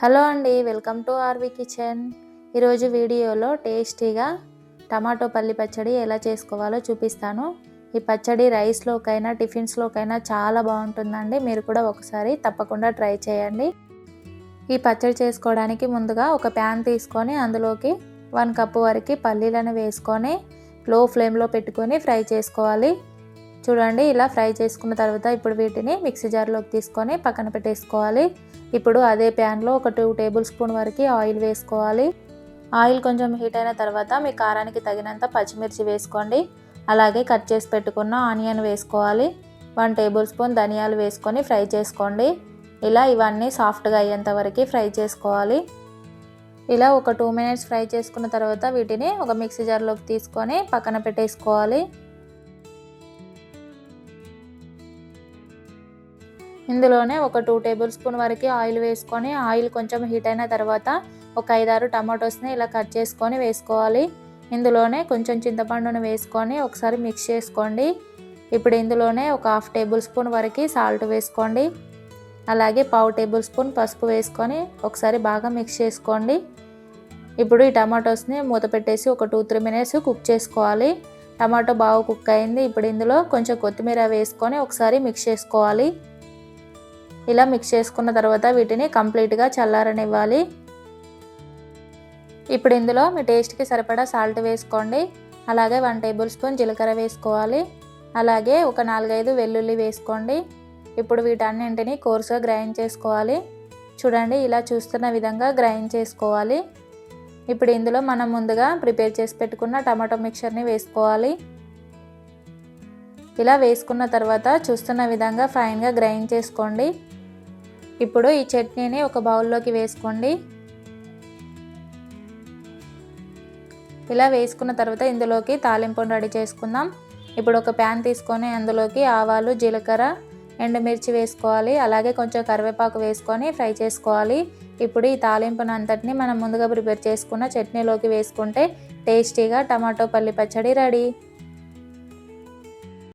Hello అండి welcome to RV kitchen. ఈరోజు వీడియోలో టేస్టీగా టమాటో పల్లి పచ్చడి ఎలా చేసుకోవాలో చూపిస్తాను. ఈ పచ్చడి రైస్లోకైనా టిఫిన్స్లోకైనా చాలా బాగుంటుందండి. మీరు కూడా ఒకసారి తప్పకుండా ట్రై చేయండి. ఈ పచ్చడి చేసుకోవడానికి ముందుగా ఒక ప్యాన్ తీసుకొని అందులోకి వన్ కప్పు వరకు పల్లీలను వేసుకొని లో ఫ్లేమ్లో పెట్టుకొని ఫ్రై చేసుకోవాలి. చూడండి ఇలా ఫ్రై చేసుకున్న తర్వాత ఇప్పుడు వీటిని మిక్సీ జార్లోకి తీసుకొని పక్కన పెట్టేసుకోవాలి. ఇప్పుడు అదే ప్యాన్లో ఒక టూ టేబుల్ స్పూన్ వరకు ఆయిల్ వేసుకోవాలి. ఆయిల్ కొంచెం హీట్ అయిన తర్వాత మీ కారానికి తగినంత పచ్చిమిర్చి వేసుకోండి. అలాగే కట్ చేసి పెట్టుకున్న ఆనియన్ వేసుకోవాలి. వన్ టేబుల్ స్పూన్ ధనియాలు వేసుకొని ఫ్రై చేసుకోండి. ఇలా ఇవన్నీ సాఫ్ట్గా అయ్యేంత వరకు ఫ్రై చేసుకోవాలి. ఇలా ఒక టూ మినిట్స్ ఫ్రై చేసుకున్న తర్వాత వీటిని ఒక మిక్సీ జార్లోకి తీసుకొని పక్కన పెట్టేసుకోవాలి. ఇందులోనే ఒక టూ టేబుల్ స్పూన్ వరకు ఆయిల్ వేసుకొని ఆయిల్ కొంచెం హీట్ అయిన తర్వాత ఒక ఐదారు టమాటోస్ని ఇలా కట్ చేసుకొని వేసుకోవాలి. ఇందులోనే కొంచెం చింతపండును వేసుకొని ఒకసారి మిక్స్ చేసుకోండి. ఇప్పుడు ఇందులోనే ఒక హాఫ్ టేబుల్ స్పూన్ వరకు సాల్ట్ వేసుకోండి. అలాగే పావు టేబుల్ స్పూన్ పసుపు వేసుకొని ఒకసారి బాగా మిక్స్ చేసుకోండి. ఇప్పుడు ఈ టమాటోస్ని మూత పెట్టేసి ఒక టూ త్రీ మినిట్స్ కుక్ చేసుకోవాలి. టమాటో బాగా కుక్ అయింది. ఇప్పుడు ఇందులో కొంచెం కొత్తిమీర వేసుకొని ఒకసారి మిక్స్ చేసుకోవాలి. ఇలా మిక్స్ చేసుకున్న తర్వాత వీటిని కంప్లీట్గా చల్లారనివ్వాలి. ఇప్పుడు ఇందులో మీ టేస్ట్కి సరిపడా సాల్ట్ వేసుకోండి. అలాగే వన్ టేబుల్ స్పూన్ జీలకర్ర వేసుకోవాలి. అలాగే ఒక నాలుగైదు వెల్లుల్లి వేసుకోండి. ఇప్పుడు వీటన్నింటిని కోర్సుగా గ్రైండ్ చేసుకోవాలి. చూడండి ఇలా చూస్తున్న విధంగా గ్రైండ్ చేసుకోవాలి. ఇప్పుడు ఇందులో మనం ముందుగా ప్రిపేర్ చేసి పెట్టుకున్న టమాటో మిక్చర్ని వేసుకోవాలి. ఇలా వేసుకున్న తర్వాత చూస్తున్న విధంగా ఫైన్గా గ్రైండ్ చేసుకోండి. ఇప్పుడు ఈ చట్నీని ఒక బౌల్లోకి వేసుకోండి. ఇలా వేసుకున్న తర్వాత ఇందులోకి తాలింపును రెడీ చేసుకుందాం. ఇప్పుడు ఒక ప్యాన్ తీసుకొని అందులోకి ఆవాలు జీలకర్ర ఎండుమిర్చి వేసుకోవాలి. అలాగే కొంచెం కరివేపాకు వేసుకొని ఫ్రై చేసుకోవాలి. ఇప్పుడు ఈ తాలింపును అంతటిని మనం ముందుగా ప్రిపేర్ చేసుకున్న చట్నీలోకి వేసుకుంటే టేస్టీగా టమాటో పల్లి పచ్చడి రెడీ.